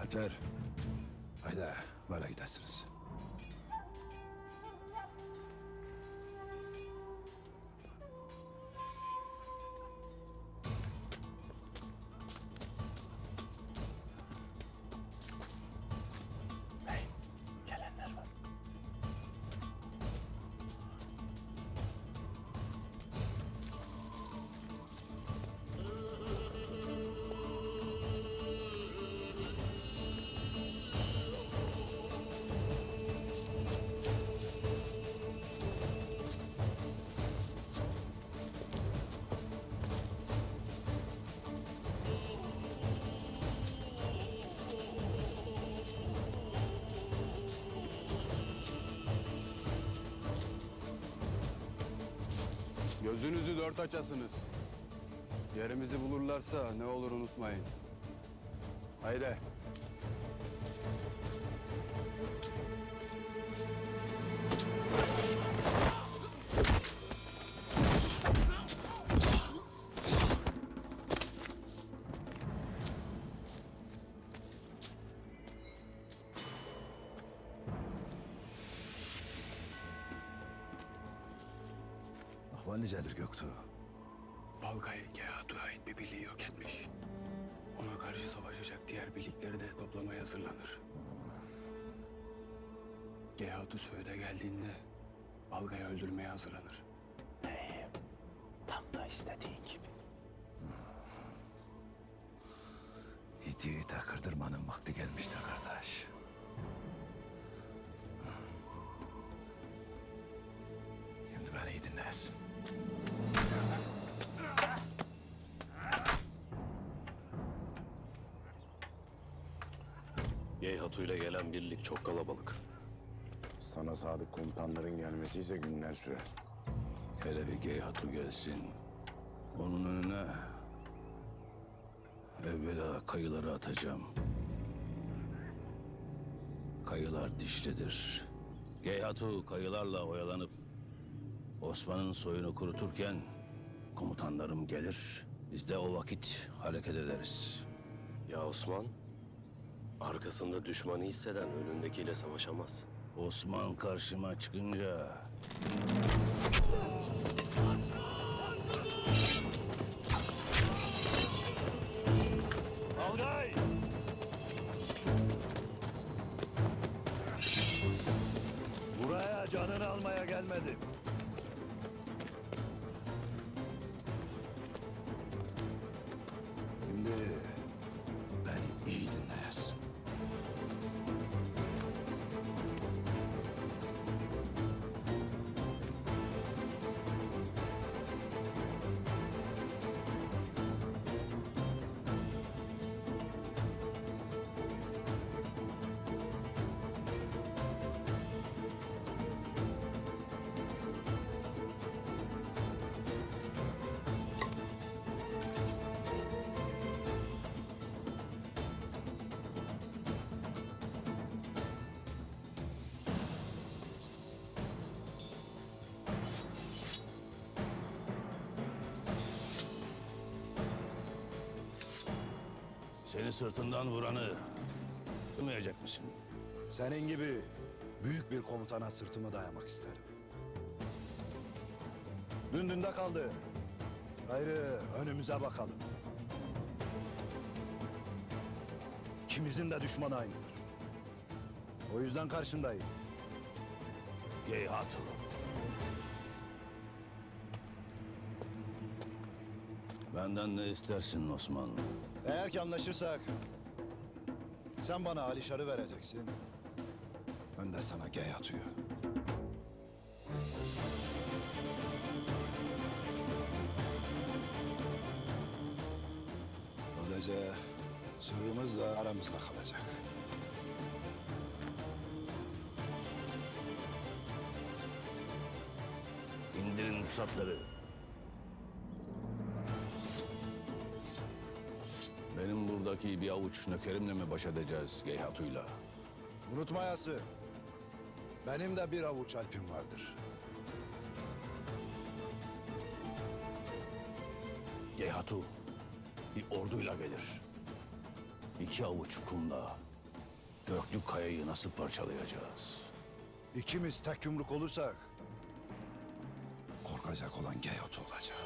Alper. Haydi böyle gidesiniz. Gözünüzü dört açasınız. Yerimizi bulurlarsa ne olur unutmayın. Haydi. Ahval nicedir Göktuğ? Balgay Gehatu'ya ait bir birliği yok etmiş. Ona karşı savaşacak diğer birlikleri de toplamaya hazırlanır. Gehatu Söğüt'e geldiğinde Balgay'ı öldürmeye hazırlanır. Beyim, tam da istediğin gibi. İti ite kırdırmanın vakti gelmiştir Geyhatu ile gelen birlik çok kalabalık. Sana sadık komutanların gelmesi ise günler sürer. Hele bir Geyhatu gelsin. Onun önüne evvela kayıları atacağım. Kayılar dişlidir. Geyhatu kayılarla oyalanıp Osman'ın soyunu kuruturken komutanlarım gelir. Biz de o vakit hareket ederiz. Ya Osman? Arkasında düşmanı hisseden önündekiyle savaşamaz. Osman karşıma çıkınca Algay! Buraya canını almaya gelmedim. Seni sırtından vuranı duymayacak mısın? Senin gibi büyük bir komutana sırtımı dayamak isterim. Dün dünde kaldı. Gayrı önümüze bakalım. İkimizin de düşmanı aynıdır. O yüzden karşındayım. Geyhatu. Benden ne istersin Osman? Eğer ki anlaşırsak sen bana Alişar'ı vereceksin. Ben de sana Geyhatu'yu. Böylece sırrımız da aramızda kalacak. İndirin. Benim buradaki bir avuç nökerimle mi baş edeceğiz Geyhatu'yla? Unutmayası. Benim de bir avuç alpim vardır. Geyhatu bir orduyla gelir. İki avuç kumla Göklü kayayı nasıl parçalayacağız? İkimiz tek yumruk olursak korkacak olan Geyot olacak.